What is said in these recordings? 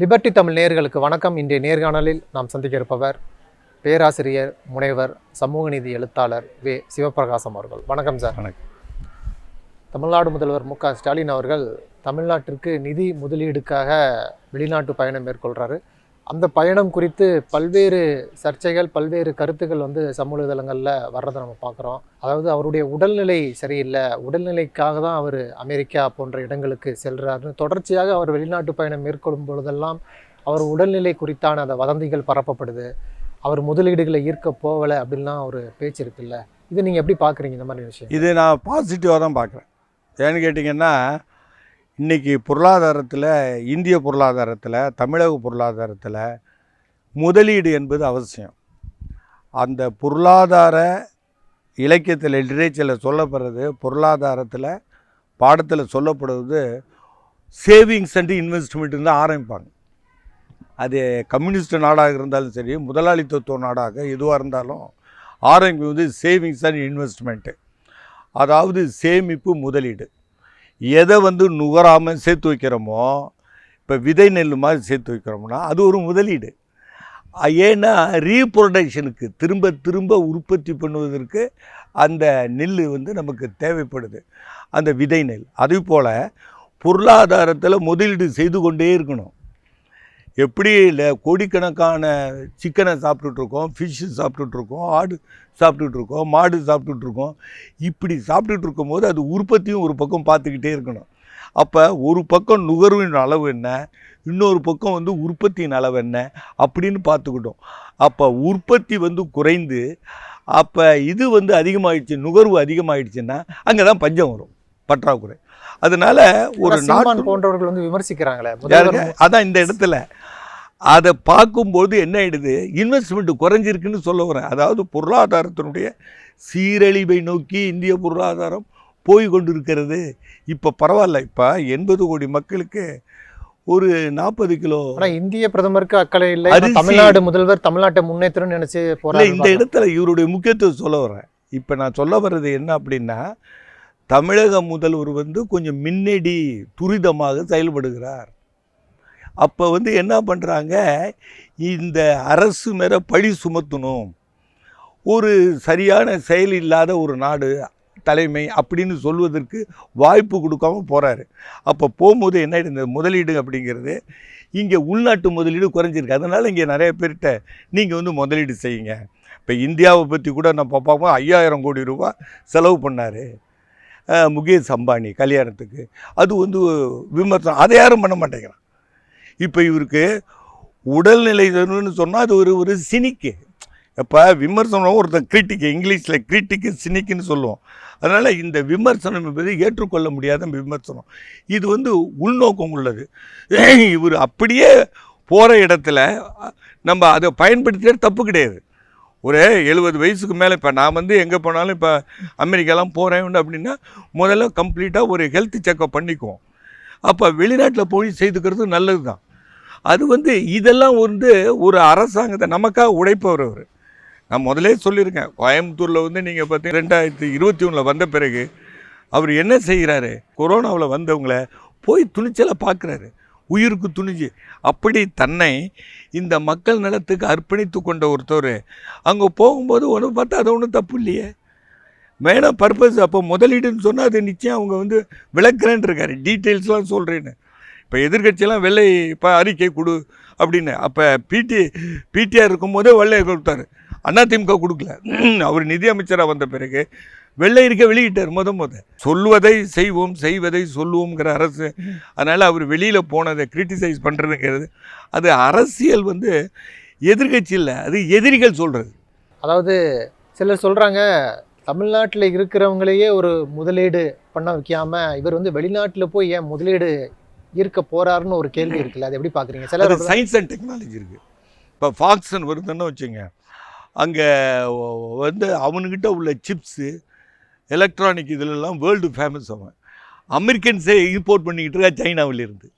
Liberty Tamil நேயர்களுக்கு வணக்கம். இன்றைய நேர்காணலில் நாம் சந்திக்க இருப்பவர் பேராசிரியர் முனைவர் சமூக நீதி எழுத்தாளர் வே. சிவபிரகாசம் அவர்கள். வணக்கம் சார். வணக்கம். தமிழ்நாடு முதல்வர் மு. ஸ்டாலின் அவர்கள் தமிழ்நாட்டிற்கு நிதி முதலீடுக்காக வெளிநாட்டு பயணம் மேற்கொள்கிறாரு அந்த பயணம் குறித்து பல்வேறு சர்ச்சைகள் பல்வேறு கருத்துக்கள் வந்து சமூக தளங்களில் வர்றதை நம்ம பார்க்குறோம். அதாவது அவருடைய உடல்நிலை சரியில்லை. உடல்நிலைக்காக தான் அவர் அமெரிக்கா போன்ற இடங்களுக்கு செல்கிறாருன்னு தொடர்ச்சியாக அவர் வெளிநாட்டு பயணம் மேற்கொள்ளும் பொழுதெல்லாம் அவர் உடல்நிலை குறித்தான அந்த வதந்திகள் பரப்பப்படுது. அவர் முதலீடுகளை ஈர்க்க போகலை அப்படின்லாம் ஒரு பேச்சு இருக்குல்ல. இது நீங்கள் எப்படி பார்க்குறீங்க? இந்த மாதிரி விஷயம் இது நான் பாசிட்டிவாக தான் பார்க்குறேன். ஏன்னு கேட்டிங்கன்னா இன்றைக்கி பொருளாதாரத்தில் இந்திய பொருளாதாரத்தில் தமிழக பொருளாதாரத்தில் முதலீடு என்பது அவசியம். அந்த பொருளாதார இலக்கியத்தில் லிட்ரேச்சரில் சொல்லப்படுறது பொருளாதாரத்தில் பாடத்தில் சொல்லப்படுவது சேவிங்ஸ் அண்ட் இன்வெஸ்ட்மெண்ட்டு தான் ஆரம்பிப்பாங்க. அது கம்யூனிஸ்ட் நாடாக இருந்தாலும் சரி முதலாளித்துவ நாடாக எதுவாக இருந்தாலும் ஆரம்பிப்பது சேவிங்ஸ் அண்ட் இன்வெஸ்ட்மெண்ட்டு அதாவது சேமிப்பு முதலீடு. எதை வந்து நுகராமல் சேர்த்து வைக்கிறோமோ இப்போ விதை நெல் மாதிரி சேர்த்து வைக்கிறோம்னா அது ஒரு முதலீடு. ஏன்னா ரீப்ரொடக்ஷனுக்கு திரும்ப திரும்ப உற்பத்தி பண்ணுவதற்கு அந்த நெல் வந்து நமக்கு தேவைப்படுது. அந்த விதை நெல். அதே போல் பொருளாதாரத்தில் முதலீடு செய்து கொண்டே இருக்கணும். எப்படி இல்லை கோடிக்கணக்கான சிக்கனை சாப்பிட்டுட்ருக்கோம் ஃபிஷ்ஷு சாப்பிட்டுட்ருக்கோம் ஆடு சாப்பிட்டுட்ருக்கோம் மாடு சாப்பிட்டுட்ருக்கோம். இப்படி சாப்பிட்டுட்ருக்கும் போது அது உற்பத்தியும் ஒரு பக்கம் பார்த்துக்கிட்டே இருக்கணும். அப்போ ஒரு பக்கம் நுகர்வின் அளவு என்ன இன்னொரு பக்கம் வந்து உற்பத்தியின் அளவு என்ன அப்படின்னு பார்த்துக்கிட்டோம். அப்போ உற்பத்தி வந்து குறைந்து அப்போ இது வந்து அதிகமாகிடுச்சு நுகர்வு அதிகமாகிடுச்சுன்னா அங்கே தான் பஞ்சம் வரும் பற்றாக்குறை. அதனால ஒரு நாட்டு போன்றவர்கள் வந்து விமர்சிக்கிறாங்களே. அதான் இந்த இடத்துல. அதை பார்க்கும்போது என்ன ஆயிடுது? இன்வெஸ்ட்மெண்ட் குறைஞ்சிருக்குன்னு சொல்ல வரேன். அதாவது பொருளாதாரத்தினுடைய சீரழிவை நோக்கி இந்திய பொருளாதாரம் போய் கொண்டிருக்கிறது. இப்போ பரவாயில்ல. இப்போ எண்பது கோடி மக்களுக்கு ஒரு நாற்பது கிலோ ஆனா இந்திய பிரதமருக்கு அக்கறை இல்லை. தமிழ்நாடு முதல்வர் தமிழ்நாட்டை முன்னேற்றணும்னு நினைச்சு போறாரு இந்த இடத்துல இவருடைய முக்கியத்துவம் சொல்ல வரேன். இப்போ நான் சொல்ல வர்றது என்ன அப்படின்னா தமிழக முதல்வர் வந்து கொஞ்சம் மின்னடி துரிதமாக செயல்படுகிறார். அப்போ வந்து என்ன பண்ணுறாங்க இந்த அரசு மேலே பழி சுமத்தணும். ஒரு சரியான செயல் இல்லாத ஒரு நாடு தலைமை அப்படின்னு சொல்வதற்கு வாய்ப்பு கொடுக்காம போகிறாரு அப்போ போகும்போது என்ன ஆயிடுது, இந்த முதலீடு அப்படிங்கிறது இங்கே உள்நாட்டு முதலீடு குறைஞ்சிருக்கு. அதனால் இங்கே நிறைய பேர்கிட்ட நீங்கள் வந்து முதலீடு செய்யுங்க. இப்போ இந்தியாவை பற்றி கூட நம்ம பார்ப்போம்? ஐயாயிரம் கோடி ரூபா செலவு பண்ணார். முகேஷ் அம்பானி கல்யாணத்துக்கு. அது வந்து விமர்சனம். அதை யாரும் பண்ண மாட்டேங்கிறான். இப்போ இவருக்கு உடல்நிலைன்னு சொன்னால் அது ஒரு ஒரு சினிக்கு. இப்போ விமர்சனம் ஒருத்தன் கிரிட்டிக்கு இங்கிலீஷில் கிரிட்டிக்கு சினிக்குன்னு சொல்லுவோம். அதனால் இந்த விமர்சனம் என்பது ஏற்றுக்கொள்ள முடியாத விமர்சனம். இது வந்து உள்நோக்கம் உள்ளது. இவர் அப்படியே போகிற இடத்துல நம்ம அதை பயன்படுத்தியே தப்பு கிடையாது. ஒரு எழுபது வயசுக்கு மேலே இப்போ நான் வந்து எங்கே போனாலும் இப்போ அமெரிக்காலாம் போகிறேன் அப்படின்னா முதல்ல கம்ப்ளீட்டாக ஒரு ஹெல்த் செக்கப் பண்ணிக்குவோம். அப்போ வெளிநாட்டில் போய் செய்துக்கிறது நல்லது தான் அது வந்து இதெல்லாம் வந்து ஒரு அரசாங்கத்தை நமக்காக உழைப்பவர் அவர். நான் முதலே சொல்லியிருக்கேன் கோயம்புத்தூரில் வந்து நீங்கள் பார்த்தீங்க ரெண்டாயிரத்தி இருபத்தி ஒன்றில் வந்த பிறகு அவர் என்ன செய்கிறாரு கொரோனாவில் வந்தவங்கள போய் துணிச்சலை பார்க்குறாரு உயிருக்கு துணிஞ்சு. அப்படி தன்னை இந்த மக்கள் நலத்துக்கு அர்ப்பணித்து கொண்ட ஒருத்தர் அங்கே போகும்போது ஒன்று பார்த்தா அது ஒன்றும் தப்பு இல்லையே. மேடம் பர்பஸ் அப்போ முதலீடுன்னு சொன்னால் அது நிச்சயம் அவங்க வந்து விளக்குறேன்னு இருக்காரு. டீட்டெயில்ஸ்லாம் சொல்கிறேன்னு இப்போ எதிர்கட்சியெல்லாம் வெள்ளை இப்போ அறிக்கை கொடு அப்படின்னு. அப்போ பிடி பிடிஆர் இருக்கும்போதே வெள்ளையை கொடுத்தாரு அதிமுக கொடுக்கல. அவர் நிதி அமைச்சராக வந்த பிறகு வெள்ளை இருக்க வெளியிட்டார் முத முத. சொல்வதை செய்வோம் செய்வதை சொல்லுவோங்கிற அரசு. அதனால் அவர் வெளியில் போனதை கிரிட்டிசைஸ் பண்ணுறதுங்கிறது அது அரசியல் வந்து எதிர்கட்சி இல்லை அது எதிரிகள் சொல்கிறது அதாவது சிலர் சொல்றாங்க தமிழ்நாட்டில் இருக்கிறவங்களையே ஒரு முதலீடு பண்ண வைக்காம இவர் வந்து வெளிநாட்டுல போய் ஏன் முதலீடு ஈர்க்க போறாருன்னு ஒரு கேள்வி இருக்குல்ல அது எப்படி பாக்குறீங்க? சிலர் அது சயின்ஸ் அண்ட் டெக்னாலஜி இருக்குது இப்போ ஃபாக்ஸன் வருதுன்னு வச்சுங்க அங்கே வந்து அவனுக்கிட்ட உள்ள சிப்ஸு எலக்ட்ரானிக் இதிலெல்லாம் வேர்ல்டு ஃபேமஸ் அவன். அமெரிக்கன்ஸே இம்போர்ட் பண்ணிக்கிட்டு இருக்கா சைனாவிலிருந்து.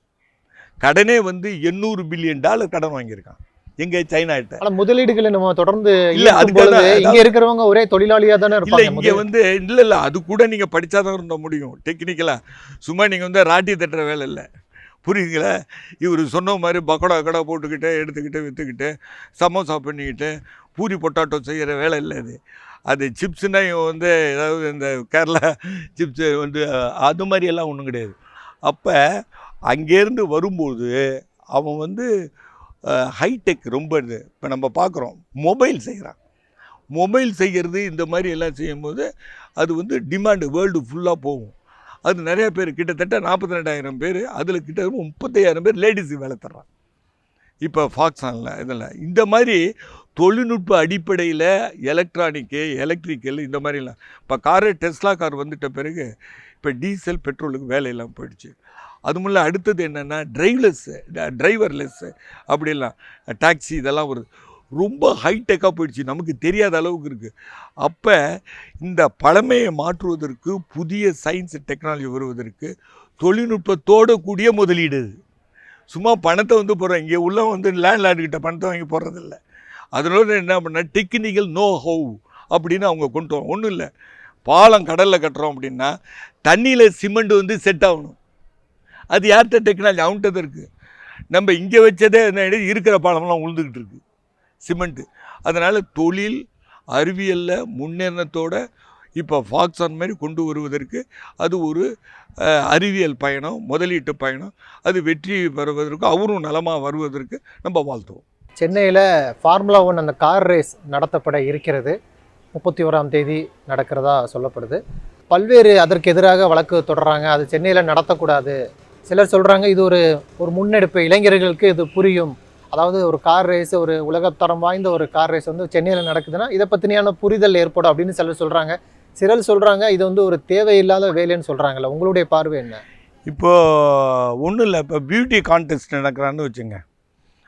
கடனே வந்து எண்ணூறு பில்லியன் டாலர் கடன் வாங்கியிருக்கான். எங்கே சைனாட்ட ஆனா முதலீடுகளை நம்ம தொடர்ந்து இல்ல, அதுக்காக இங்க இருக்கிறவங்க ஒரே தொழிலாளியா தானே இல்லை இங்கே. வந்து இல்லை இல்லை அது கூட நீங்கள் படித்தாதான் இருந்த முடியும் டெக்னிக்கலாக சும்மா நீங்கள் வந்து ராட்டி தட்டுற வேலை இல்லை. புரியுதுங்களா? இவர் சொன்ன மாதிரி பக்கோடா கடை போட்டுக்கிட்டு எடுத்துக்கிட்டு விற்றுக்கிட்டு சமோசா பண்ணிக்கிட்டு பூரி பொட்டாட்டோ செய்கிற வேலை இல்லை அது. அது சிப்ஸுனா இவன் வந்து ஏதாவது இந்த கேரளா சிப்ஸு வந்து அது மாதிரியெல்லாம் ஒன்றும் கிடையாது. அப்போ அங்கேருந்து வரும்போது அவன் வந்து ஹைடெக் ரொம்ப இது. இப்போ நம்ம பார்க்குறோம் மொபைல் செய்கிறான் மொபைல் செய்கிறது இந்த மாதிரி எல்லாம் செய்யும்போது அது வந்து டிமாண்டு வேர்ல்டு ஃபுல்லாக போகும். அது நிறைய பேர் கிட்டத்தட்ட நாற்பத்தி ரெண்டாயிரம் பேர் அதில் கிட்ட முப்பத்தையாயிரம் பேர் லேடிஸுக்கு வேலை தர்றான் இப்போ ஃபாக்ஸானில் இதில் இந்த மாதிரி தொழில்நுட்ப அடிப்படையில் எலக்ட்ரானிக்கு எலக்ட்ரிக்கல் இந்த மாதிரிலாம் இப்போ காரு டெஸ்லா கார் வந்துட்ட பிறகு இப்போ டீசல் பெட்ரோலுக்கு வேலையெல்லாம் போயிடுச்சு. அது முல்ல அடுத்தது என்னென்னா டிரைவ்லெஸ்ஸு டிரைவர்லெஸ்ஸு அப்படிலாம் டாக்ஸி இதெல்லாம் வருது ரொம்ப ஹைடெக்காக போயிடுச்சு. நமக்கு தெரியாத அளவுக்கு இருக்குது அப்போ இந்த பழமையை மாற்றுவதற்கு புதிய சயின்ஸ் டெக்னாலஜி வருவதற்கு தொழில்நுட்பத்தோடு கூடிய முதலீடு. அது சும்மா பணத்தை வந்து போடுறோம். இங்கே உள்ள வந்து லேண்ட்லார்டுக்கிட்ட பணத்தை வாங்கி போடுறதில்ல. அதனால என்ன பண்ணால் டெக்னிக்கல் நோ ஹவு அப்படின்னு அவங்க கொண்டு வரோம் ஒன்றும் இல்லை. பாலம் கடலில் கட்டுறோம் அப்படின்னா தண்ணியில் சிமெண்ட் வந்து செட் ஆகணும். அது யார்கிட்ட டெக்னாலஜி அவன்கிட்ட தான் இருக்குது நம்ம இங்கே வச்சதே என்ன இருக்கிற பாலம்லாம் உழுந்துக்கிட்டு இருக்குது சிமெண்ட்டு அதனால் தொழில் அறிவியலில் முன்னேற்றத்தோட இப்போ ஃபாக்ஸான் மாதிரி கொண்டு வருவதற்கு அது ஒரு அறிவியல் பயணம் முதலீட்டு பயணம். அது வெற்றி பெறுவதற்கு அவரும் நலமாக வருவதற்கு நம்ம வாழ்த்துவோம். சென்னையில் ஃபார்முலா ஒன் அந்த கார் ரேஸ் நடத்தப்பட இருக்கிறது. முப்பத்தி ஓராம் தேதி நடக்கிறதா சொல்லப்படுது. பல்வேறு அதற்கு எதிராக வழக்கு தொடர்றாங்க. அது சென்னையில் நடத்தக்கூடாது. சிலர் சொல்கிறாங்க இது ஒரு ஒரு முன்னெடுப்பு. இளைஞர்களுக்கு இது புரியும். அதாவது ஒரு கார் ரேஸ் ஒரு உலகத்தரம் வாய்ந்த ஒரு கார் ரேஸ் வந்து சென்னையில் நடக்குதுன்னா இதை பற்றினியான புரிதல் ஏற்படும் அப்படின்னு சிலர் சொல்கிறாங்க சிலர் சொல்கிறாங்க இது வந்து ஒரு தேவையில்லாத வேலைன்னு சொல்கிறாங்கல்ல உங்களுடைய பார்வை என்ன? இப்போது ஒன்றும் இல்லை. இப்போ பியூட்டி கான்டெஸ்ட் நடக்கிறான்னு வச்சுங்க.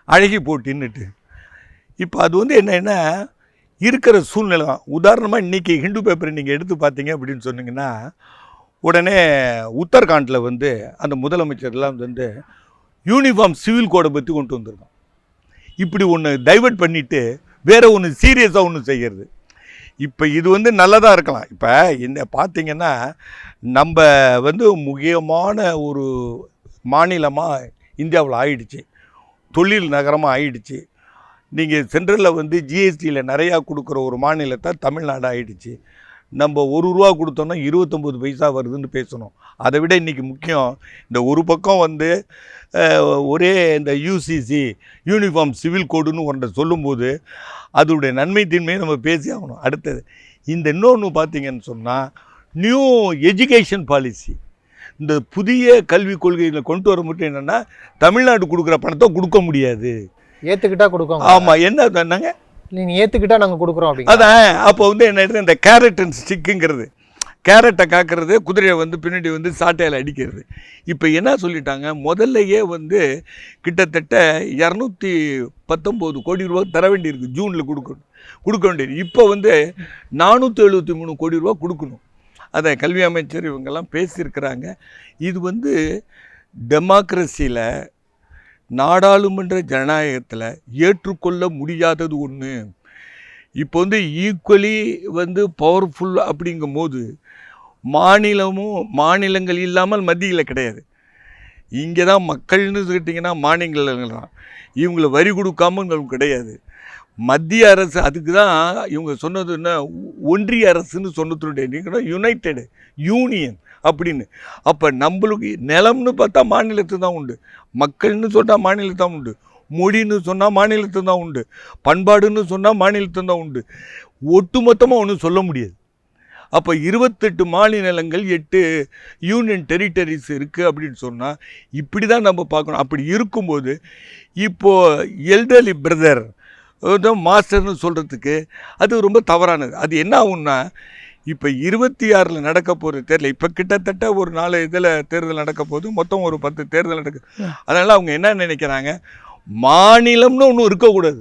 அழகி போட்டின்னுட்டு. இப்போ அது வந்து என்னென்னா இருக்கிற சூழ்நிலை தான். உதாரணமாக இன்றைக்கி ஹிந்து பேப்பர் நீங்கள் எடுத்து பார்த்தீங்க அப்படின்னு சொன்னீங்கன்னா உடனே உத்தரகாண்டில் வந்து அந்த முதலமைச்சர்லாம் வந்து யூனிஃபார்ம் சிவில் கோடை பற்றி கொண்டு வந்திருக்கோம் இப்படி ஒன்று டைவர்ட் பண்ணிவிட்டு வேறு ஒன்று சீரியஸாக ஒன்று செய்கிறது இப்போ இது வந்து நல்லதாக இருக்கலாம். இப்போ என்ன பார்த்தீங்கன்னா நம்ம வந்து முக்கியமான ஒரு மாநிலமாக இந்தியாவில் ஆயிடுச்சு. தொழில் நகரமாக ஆயிடுச்சு. நீங்கள் சென்ட்ரலில் வந்து ஜிஎஸ்டியில் நிறையா கொடுக்குற ஒரு மாநிலத்தை தமிழ்நாடு ஆயிடுச்சு. நம்ம ஒரு ரூபா கொடுத்தோன்னா இருபத்தொம்போது பைசா வருதுன்னு பேசணும். அதை விட இன்றைக்கி முக்கியம் இந்த ஒரு பக்கம் வந்து ஒரே இந்த யூசிசி யூனிஃபார்ம் சிவில் கோடுன்னு ஒன்றை சொல்லும்போது அதோடைய நன்மை தீன்மையை நம்ம பேசி ஆகணும். அடுத்தது இந்த இன்னொன்று பார்த்தீங்கன்னு சொன்னால் நியூ எஜுகேஷன் பாலிசி இந்த புதிய கல்விக் கொள்கையில் கொண்டு வர மட்டும் என்னென்னா தமிழ்நாடு கொடுக்குற பணத்தை கொடுக்க முடியாது. ஏற்றுக்கிட்டா கொடுக்கோங்க. ஆமாம் என்ன என்னங்க நீங்கள் ஏற்றுக்கிட்டா நாங்கள் கொடுக்குறோம் அப்படி அதான் அப்போ வந்து என்ன ஆயிடுது? இந்த கேரட் அண்ட் ஸ்டிக்குங்கிறது. கேரட்டை காக்கிறது குதிரையை வந்து பின்னாடி வந்து சாட்டையில் அடிக்கிறது. இப்போ என்ன சொல்லிட்டாங்க? முதல்லையே வந்து கிட்டத்தட்ட இரநூத்தி பத்தொம்போது கோடி ரூபா தர வேண்டியிருக்கு ஜூனில் கொடுக்கணும். கொடுக்க வேண்டியது இப்போ வந்து நானூற்றி எழுபத்தி மூணு கோடி ரூபா கொடுக்கணும். அதை கல்வி அமைச்சர் இவங்கெல்லாம் பேசியிருக்கிறாங்க. இது வந்து டெமோக்ரஸியில் நாடாளுமன்ற ஜனநாயகத்தில் ஏற்றுக்கொள்ள முடியாதது ஒன்று இப்போ வந்து ஈக்குவலி வந்து பவர்ஃபுல் அப்படிங்கும்போது மாநிலமும் மாநிலங்கள் இல்லாமல் மத்தியில் கிடையாது. இங்கே தான் மக்கள்னு கேட்டிங்கன்னா மாநிலங்கள் தான் இவங்களை வரி கொடுக்காம கிடையாது. மத்திய அரசு அதுக்கு தான் இவங்க சொன்னது என்ன? ஒன்றிய அரசுன்னு சொன்னதுடைய நீங்கள் யுனைடெடு யூனியன் அப்படின்னு. அப்போ நம்மளுக்கு நிலம்னு பார்த்தா மாநிலத்து தான் உண்டு. மக்கள்னு சொன்னால் மாநிலத்து தான் உண்டு. மொழின்னு சொன்னால் மாநிலத்து தான் உண்டு. பண்பாடுன்னு சொன்னால் மாநிலத்து தான் உண்டு. ஒட்டுமொத்தமாக ஒன்றும் சொல்ல முடியாது. அப்போ இருபத்தெட்டு மாநிலங்கள் எட்டு யூனியன் டெரிட்டரிஸ் இருக்குது அப்படின்னு சொன்னால் இப்படி தான் நம்ம பார்க்கணும். அப்படி இருக்கும்போது இப்போது எல்டர்லி பிரதர் மாஸ்டர்னு சொல்கிறதுக்கு அது ரொம்ப தவறானது. அது என்ன ஆகுன்னா இப்போ இருபத்தி ஆறில் நடக்க போகிற தேர்தல் இப்போ கிட்டத்தட்ட ஒரு நாலு இதில் தேர்தல் நடக்க போகுது மொத்தம் ஒரு பத்து தேர்தல் நடக்கு. அதனால் அவங்க என்ன நினைக்கிறாங்க? மாநிலம்னு ஒன்றும் இருக்கக்கூடாது.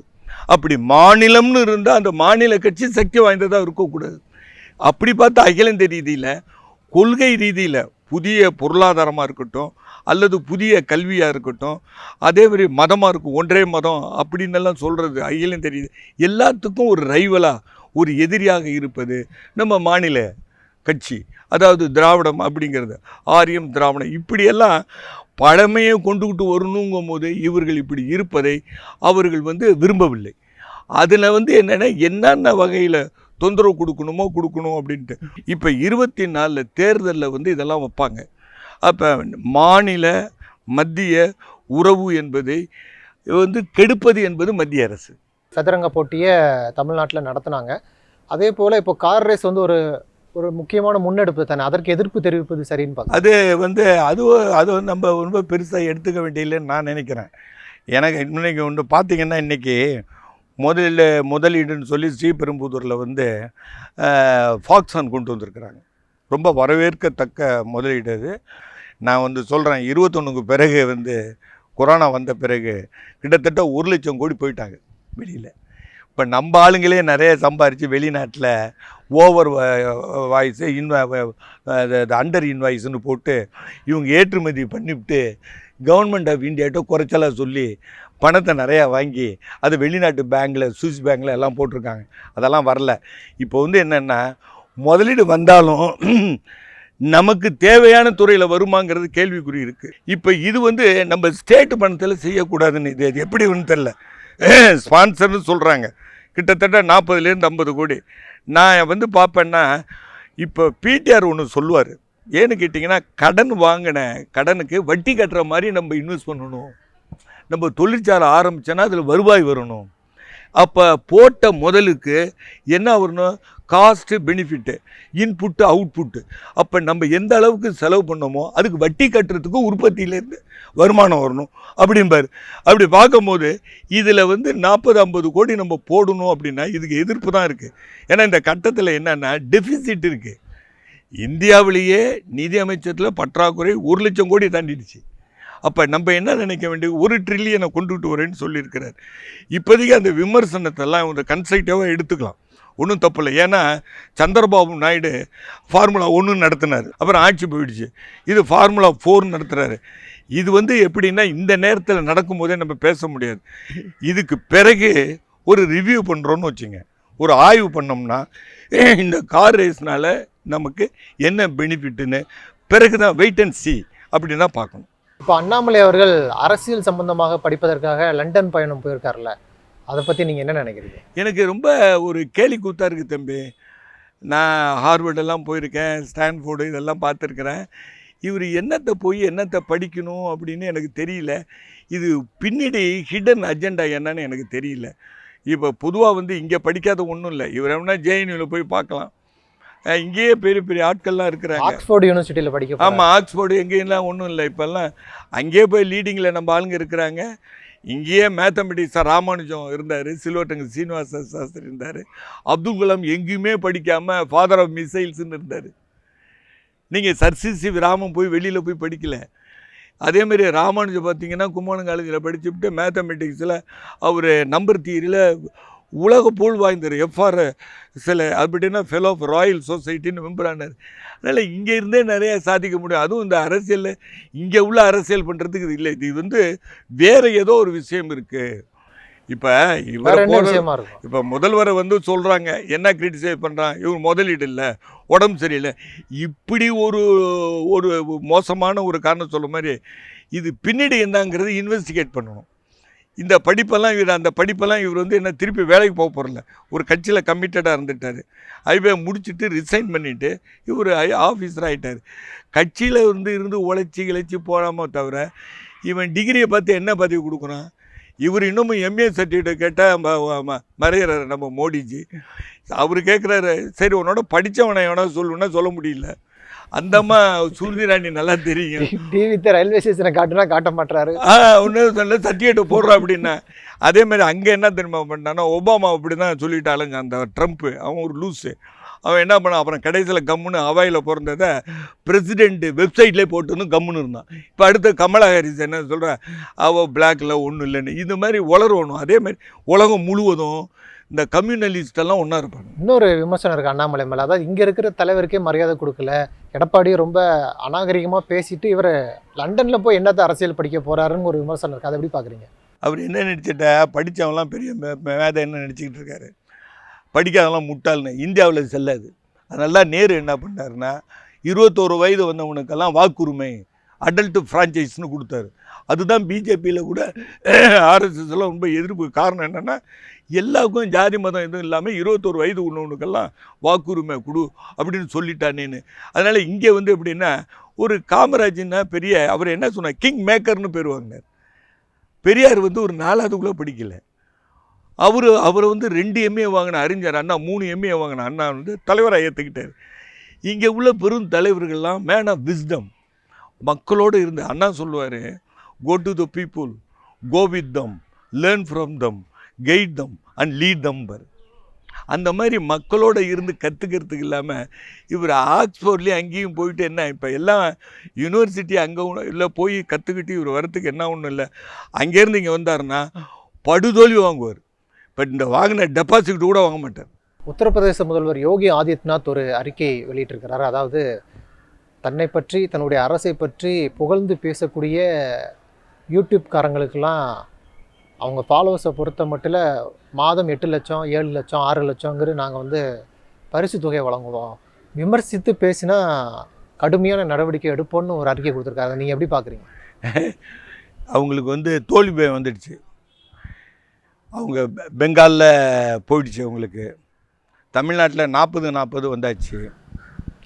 அப்படி மாநிலம்னு இருந்தால் அந்த மாநில கட்சி சக்தி வாய்ந்ததாக இருக்கக்கூடாது. அப்படி பார்த்தா அகில இந்திய ரீதியில் கொள்கை ரீதியில் புதிய பொருளாதாரமாக இருக்கட்டும் அல்லது புதிய கல்வியாக இருக்கட்டும் அதே மாதிரி மதமாக இருக்கும் ஒன்றே மதம் அப்படின்னு எல்லாம் சொல்கிறது அகில இந்திய ரீதி. எல்லாத்துக்கும் ஒரு ரைவலாக ஒரு எதிரியாக இருப்பது நம்ம மாநில கட்சி. அதாவது திராவிடம் அப்படிங்கிறது. ஆரியம் திராவிடம் இப்படியெல்லாம் பழமையை கொண்டுக்கிட்டு வரணுங்கும் போது இவர்கள் இப்படி இருப்பதை அவர்கள் வந்து விரும்பவில்லை. அதில் வந்து என்னென்னா என்னென்ன வகையில் தொந்தரவு கொடுக்கணுமோ கொடுக்கணும் அப்படின்ட்டு. இப்போ இருபத்தி நாலில் தேர்தலில் வந்து இதெல்லாம் வைப்பாங்க. அப்போ மாநில மத்திய உறவு என்பதை வந்து கெடுப்பது என்பது மத்திய அரசு. சதுரங்க போட்டியை தமிழ்நாட்டில் நடத்துனாங்க. அதே போல் இப்போ கார் ரேஸ் வந்து ஒரு ஒரு முக்கியமான முன்னெடுப்பு தானே? அதற்கு எதிர்ப்பு தெரிவிப்பது சரின்னு பார்க்க அது வந்து அது அது வந்து நம்ம ரொம்ப பெருசாக எடுத்துக்க வேண்டியதில்லைன்னு நான் நினைக்கிறேன். எனக்கு இன்னைக்கு ஒன்று பார்த்தீங்கன்னா இன்றைக்கி முதலில் முதலீடுன்னு சொல்லி ஸ்ரீபெரும்புதூரில் வந்து ஃபாக்ஸான் கொண்டு வந்திருக்கிறாங்க. ரொம்ப வரவேற்கத்தக்க முதலீடு அது. நான் வந்து சொல்கிறேன் இருபத்தொன்னுக்கு பிறகு வந்து கொரோனா வந்த பிறகு கிட்டத்தட்ட ஒரு லட்சம் கோடி போயிட்டாங்க. வெளியில். இப்போ நம்ம ஆளுங்களே நிறைய சம்பாரித்து வெளிநாட்டில் ஓவர் வாய்ஸு இன்வா அண்டர் இன்வாய்ஸ்னு போட்டு இவங்க ஏற்றுமதி பண்ணிவிட்டு கவர்மெண்ட் ஆஃப் இந்தியாட்ட குறைச்சலாக சொல்லி பணத்தை நிறையா வாங்கி அது வெளிநாட்டு பேங்க்கில் சுவிஸ் பேங்கில் எல்லாம் போட்டிருக்காங்க. அதெல்லாம் வரல. இப்போ வந்து என்னென்னா முதலீடு வந்தாலும் நமக்கு தேவையான துறையில் வருமாங்கிறது கேள்விக்குறி இருக்குது இப்போ இது வந்து நம்ம ஸ்டேட் பணத்தில் செய்யக்கூடாதுன்னு இது இது எப்படி ஒன்று தெரில ஸ்பான்சர்னு சொல்கிறாங்க கிட்டத்தட்ட நாற்பதுலேருந்து ஐம்பது கோடி. நான் வந்து பார்ப்பேன்னா இப்போ பிடிஆர் ஒன்று சொல்லுவார். ஏன்னு கேட்டிங்கன்னா கடன் வாங்கின கடனுக்கு வட்டி கட்டுற மாதிரி நம்ம இன்வெஸ்ட் பண்ணணும். நம்ம தொழிற்சாலை ஆரம்பித்தோன்னா அதில் வருவாய் வரணும். அப்போ போட்ட முதலுக்கு என்ன வரணும்? காஸ்ட்டு பெனிஃபிட்டு இன்புட்டு அவுட்புட்டு அப்போ நம்ம எந்த அளவுக்கு செலவு பண்ணோமோ அதுக்கு வட்டி கட்டுறதுக்கு உற்பத்தியிலேருந்து வருமானம் வரணும். அப்படிம்பார். அப்படி பார்க்கும்போது இதில் வந்து நாற்பது ஐம்பது கோடி நம்ம போடணும் அப்படின்னா இதுக்கு எதிர்ப்பு தான் இருக்குது ஏன்னா இந்த கட்டத்தில் என்னென்னா டெஃபிசிட் இருக்குது இந்தியாவிலேயே நிதி அமைச்சத்தில் பற்றாக்குறை ஒரு லட்சம் கோடி தாண்டிடுச்சு. அப்போ நம்ம என்ன நினைக்க வேண்டியது? ஒரு ட்ரில்லியனை கொண்டுகிட்டு வரேன்னு சொல்லியிருக்கிறார். இப்போதைக்கு அந்த விமர்சனத்தெல்லாம் இந்த கன்ஸ்ட்ரக்டிவாக எடுத்துக்கலாம். ஒன்றும் தப்பு இல்லை. ஏன்னா சந்திரபாபு நாயுடு ஃபார்முலா ஒன்று நடத்தினார். அப்புறம் ஆட்சி போயிடுச்சு. இது ஃபார்முலா ஃபோர் நடத்துகிறாரு இது வந்து எப்படின்னா இந்த நேரத்தில் நடக்கும்போதே நம்ம பேச முடியாது. இதுக்கு பிறகு ஒரு ரிவ்யூ பண்ணுறோன்னு வச்சுங்க. ஒரு ஆய்வு பண்ணோம்னா இந்த கார் ரேஸ்னால நமக்கு என்ன பெனிஃபிட்டுன்னு பிறகு தான் வெயிட் அண்ட் சி அப்படின்னு தான் பார்க்கணும். இப்போ அண்ணாமலை அவர்கள் அரசியல் சம்பந்தமாக படிப்பதற்காக லண்டன் பயணம் போயிருக்காருல்ல அதை பற்றி நீங்கள் என்ன நினைக்கிறீங்க? எனக்கு ரொம்ப ஒரு கேலி கூத்தா இருக்குது தம்பி. நான் ஹார்வர்டெல்லாம் போயிருக்கேன் ஸ்டான்ஃபோர்டு இதெல்லாம் பார்த்துருக்குறேன். இவர் என்னத்தை போய் என்னத்தை படிக்கணும் அப்படின்னு எனக்கு தெரியல. இது பின்னாடி ஹிடன் அஜெண்டா என்னன்னு எனக்கு தெரியல. இப்போ பொதுவாக வந்து இங்கே படிக்காத ஒன்றும் இல்லை. இவர் என்ன ஜேஎன்யூவில் போய் பார்க்கலாம். இங்கேயே பெரிய பெரிய ஆட்கள்லாம் இருக்கிறாங்க. ஆக்ஸ்போர்டு யூனிவர்சிட்டியில் படிக்க. ஆமாம் ஆக்ஸ்போர்டு எங்கேயெல்லாம் ஒன்றும் இல்லை இப்போல்லாம். அங்கேயே போய் லீடிங்கில் நம்ம ஆளுங்க இருக்கிறாங்க. இங்கேயே மேத்தமெட்டிக்ஸாக ராமானுஜம் இருந்தார் சில்வட்டங்க சீனிவாச சாஸ்திரி இருந்தார் அப்துல் கலாம் எங்கேயுமே படிக்காமல் ஃபாதர் ஆஃப் மிசைல்ஸ்னு இருந்தார். நீங்கள் சர்சிசி ராமம் போய் வெளியில் போய் படிக்கல. அதேமாரி ராமானுஜம் பார்த்தீங்கன்னா கும்பகோணம் காலேஜில் படிச்சுவிட்டு மேத்தமெட்டிக்ஸில் அவர் நம்பர் தியரியில் உலக புகழ் வாய்ந்தார் எஃப்ஆர் சில அப்படின்னா ஃபெலோ ஆஃப் ராயல் சொசைட்டின்னு மெம்பர் ஆனார் அதனால் இங்கே இருந்தே நிறையா சாதிக்க முடியும். அதுவும் இந்த அரசியலில் இங்கே உள்ள அரசியல் பண்ணுறதுக்கு இது இல்லை. இது வந்து வேறு ஏதோ ஒரு விஷயம் இருக்குது இப்போ இவர் இப்போ முதல்வரை வந்து சொல்கிறாங்க என்ன கிரிட்டிசைஸ் பண்ணுறான் இவர் முதலீடு இல்லை உடம்பு சரியில்லை. இப்படி ஒரு ஒரு மோசமான ஒரு காரணம் சொல்ல மாதிரி இது பின்னாடி என்னங்கிறது இன்வெஸ்டிகேட் பண்ணணும். இந்த படிப்பெல்லாம் இவர் அந்த படிப்பெல்லாம் இவர் வந்து என்ன திருப்பி வேலைக்கு போக போகிறல ஒரு கட்சியில் கமிட்டடாக இருந்துட்டார். ஐவே முடிச்சுட்டு ரிசைன் பண்ணிவிட்டு இவர் ஆஃபீஸர் ஆகிட்டார் கட்சியில் இருந்து இருந்து உழைச்சி கிழைச்சி போகாமல் தவிர இவன் டிகிரியை பார்த்து என்ன பதவி கொடுக்குறான்? இவர் இன்னமும் எம்ஏ சர்டிஃபிகேட் கேட்டால் மறையிறாரு நம்ம மோடிஜி. அவர் கேட்குறாரு சரி உன்னோட படித்தவனை எவனா சொல்லுன்னா சொல்ல முடியல. அந்த அம்மா சுருதி ராணி நல்லா தெரியும். டிவி ரயில்வே ஸ்டேஷனை காட்டுனா காட்ட மாட்டாரு ஆ ஒன்று சொல்ல சர்டிஃபிகேட் போடுறா அப்படின்னா. அதே மாதிரி அங்கே என்ன தெரியுமா பண்ணானா ஒபாமா அப்படி தான் சொல்லிட்டாளுங்க அந்த ட்ரம்ப்பு அவன் ஒரு லூஸு அவன் என்ன பண்ணான்? அப்புறம் கடைசியில் கம்முன்னு அவாயில் பிறந்ததை பிரசிடென்ட் வெப்சைட்லேயே போட்டுன்னு கம்முன்னு இருந்தான். இப்போ அடுத்து கமலா ஹாரிஸ் என்ன சொல்கிறா அவள் பிளாக்ல ஒன்றும் இல்லைன்னு. இது மாதிரி உளரணும் அதே மாதிரி உலகம் முழுவதும் இந்த கம்யூனலிஸ்ட் எல்லாம் ஒன்றா இருப்பாங்க. இன்னொரு விமர்சனம் இருக்கு அண்ணாமலை மேல. அதாவது இங்க இருக்கிற தலைவருக்கே மரியாதை கொடுக்கல. எடப்பாடி ரொம்ப அநாகரிகமா பேசிட்டு இவர் லண்டன்ல போய் என்னத்த அரசியல் படிக்க போறாருன்னு ஒரு விமர்சனம் இருக்கு. அதை எப்படி பாக்குறீங்க? அவர் என்ன நினச்சிட்டா படித்தவன்லாம் பெரிய மேதை என்ன நினச்சிக்கிட்டு இருக்காரு? படிக்காதெல்லாம் முட்டாள்னு. இந்தியாவில் செல்லாது. அதனால நேரு என்ன பண்ணாருன்னா இருபத்தோரு வயது வந்தவனுக்கெல்லாம் வாக்குரிமை அடல்ட் ஃப்ரான்ச்சைஸ்னு கொடுத்தாரு. அதுதான் பிஜேபியில் கூட ஆர்எஸ்எஸ்லாம் ரொம்ப எதிர்ப்பு காரணம் என்னென்னா எல்லாருக்கும் ஜாதி மதம் எதுவும் இல்லாமல் இருபத்தோரு வயது உள்ளவனுக்கெல்லாம் வாக்குரிமை கொடு அப்படின்னு சொல்லிட்டானேன்னு. அதனால் இங்கே வந்து எப்படின்னா ஒரு காமராஜின்னா பெரிய அவர் என்ன சொன்னார்? கிங் மேக்கர்னு பேர் வாங்கினார். பெரியார் வந்து ஒரு நாலாவதுக்குள்ளே படிக்கலை. அவர் அவரை வந்து ரெண்டு எம்ஏ வாங்கின அறிஞர் அண்ணா மூணு எம்ஏ வாங்கின அண்ணா வந்து தலைவராக ஏற்றுக்கிட்டார் இங்கே உள்ள பெரும் தலைவர்கள்லாம் மேன் ஆஃப் விஸ்டம் மக்களோடு இருந்து அண்ணா சொல்லுவார் go to the people go with them learn from them guide them and lead தம்பர் அந்த மாதிரி மக்களோட இருந்து கற்றுக்கிறதுக்கு இல்லாமல் இவர் ஆக்ஸ்போர்ட்லேயும் அங்கேயும் போயிட்டு என்ன இப்போ எல்லாம் யூனிவர்சிட்டி அங்கே இல்லை போய் கற்றுக்கிட்டு இவர் வரத்துக்கு என்ன ஒன்றும் இல்லை. அங்கேருந்து இங்கே வந்தாருன்னா படுதோல்வி வாங்குவார். பட் இந்த வாங்கின டெபாசிட் கூட வாங்க மாட்டார். உத்தரப்பிரதேச முதல்வர் யோகி ஆதித்யநாத் ஒரு அறிக்கை வெளியிட்டிருக்கிறார். அதாவது தன்னை பற்றி தன்னுடைய அரசை பற்றி புகழ்ந்து பேசக்கூடிய யூடியூப்காரங்களுக்கெல்லாம் அவங்க ஃபாலோவர்ஸை பொறுத்த மட்டும் மாதம் எட்டு லட்சம் ஏழு லட்சம் ஆறு லட்சங்கிறது நாங்கள் வந்து பரிசு தொகை வழங்குவோம். விமர்சித்து பேசினா கடுமையான நடவடிக்கை எடுப்போம்னு ஒரு அறிக்கை கொடுத்துருக்காங்க நீங்கள் எப்படி பார்க்குறீங்க அவங்களுக்கு வந்து தோல்வி பயம் வந்துடுச்சு. அவங்க பெங்கால்ல போயிடுச்சு அவங்களுக்கு. தமிழ்நாட்டில் நாற்பது நாற்பது வந்தாச்சு.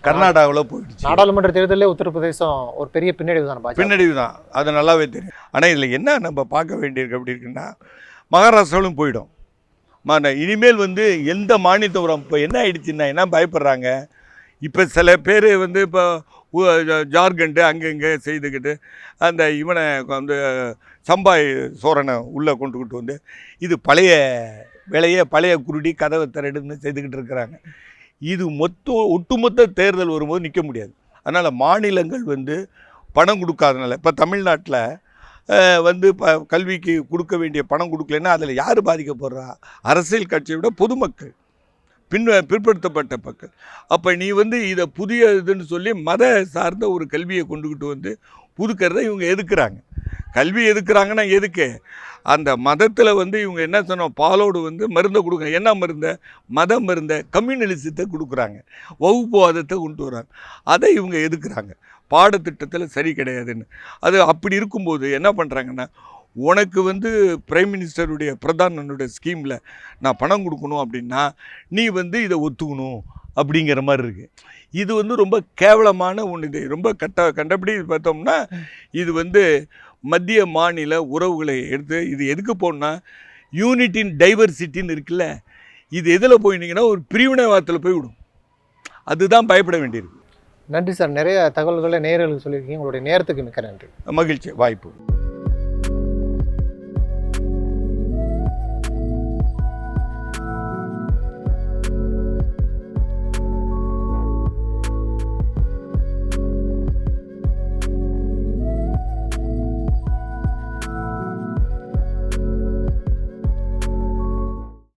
கர்நாடகாவில் போயிடுச்சு. நாடாளுமன்ற தேர்தலில் உத்தரப்பிரதேசம் ஒரு பெரிய பின்னடைவு தான் பின்னடைவு தான். அது நல்லாவே தெரியும். ஆனால் இதில் என்ன நம்ம பார்க்க வேண்டியிருக்கு அப்படி இருக்குன்னா மகாராஷ்டிராவிலும் போயிடும். இனிமேல் வந்து எந்த மாநிலத்தவரும் இப்போ என்ன ஆயிடுச்சுன்னா என்ன பயப்படுறாங்க? இப்போ சில பேர் வந்து இப்போ ஜார்க்கண்டு அங்கே இங்கே செய்துக்கிட்டு அந்த இவனை வந்து சம்பாய் சோரனை உள்ளே கொண்டுக்கிட்டு வந்து இது பழைய விலையை பழைய குருடி கதவை திரடுன்னு செய்துக்கிட்டு இருக்கிறாங்க. இது மொத்த ஒட்டுமொத்த தேர்தல் வரும்போது நிற்க முடியாது. அதனால் மாநிலங்கள் வந்து பணம் கொடுக்காதனால இப்போ தமிழ்நாட்டில் வந்து ப கல்விக்கு கொடுக்க வேண்டிய பணம் கொடுக்கலன்னா அதில் யார் பாதிக்கப்படுறா? அரசியல் கட்சியை விட பொதுமக்கள். பின் பிற்படுத்தப்பட்ட பக்கம் அப்போ நீ வந்து இதை புதிய இதுன்னு சொல்லி மத சார்ந்த ஒரு கல்வியை கொண்டுக்கிட்டு வந்து புதுக்கிறத இவங்க எதுக்குறாங்க? கல்வி எதுக்குறாங்கன்னா எதுக்கு? அந்த மதத்தில் வந்து இவங்க என்ன சொன்னோம்? பாலோடு வந்து மருந்தை கொடுங்க. என்ன மருந்தை? மத மருந்தை கம்யூனலிசத்தை கொடுக்குறாங்க. வகுப்புவாதத்தை கொண்டு வராங்க அதை இவங்க எதுக்குறாங்க? பாடத்திட்டத்தில் சரி கிடையாதுன்னு. அது அப்படி இருக்கும்போது என்ன பண்ணுறாங்கன்னா உனக்கு வந்து பிரைம் மினிஸ்டருடைய பிரதானனுடைய ஸ்கீமில் நான் பணம் கொடுக்கணும் அப்படின்னா நீ வந்து இதை ஒத்துக்கணும் அப்படிங்கிற மாதிரி இருக்குது இது வந்து ரொம்ப கேவலமான ஒன்று இது. ரொம்ப கட்ட கண்டபடி பார்த்தோம்னா இது வந்து மத்திய மாநில உறவுகளை எடுத்து இது எதுக்கு போகணுன்னா யூனிட்டின் டைவர்சிட்டின்னு இருக்குல்ல இது எதில் போயினீங்கன்னா ஒரு பிரிவினைவாதத்தில் போய் விடும். அதுதான் பயப்பட வேண்டியிருக்கு. நன்றி சார். நிறைய தகவல்களை நேயர்களுக்கு சொல்லியிருக்கீங்க. உங்களுடைய நேரத்துக்கு மிக்க நன்றி. மகிழ்ச்சி. வாய்ப்பு.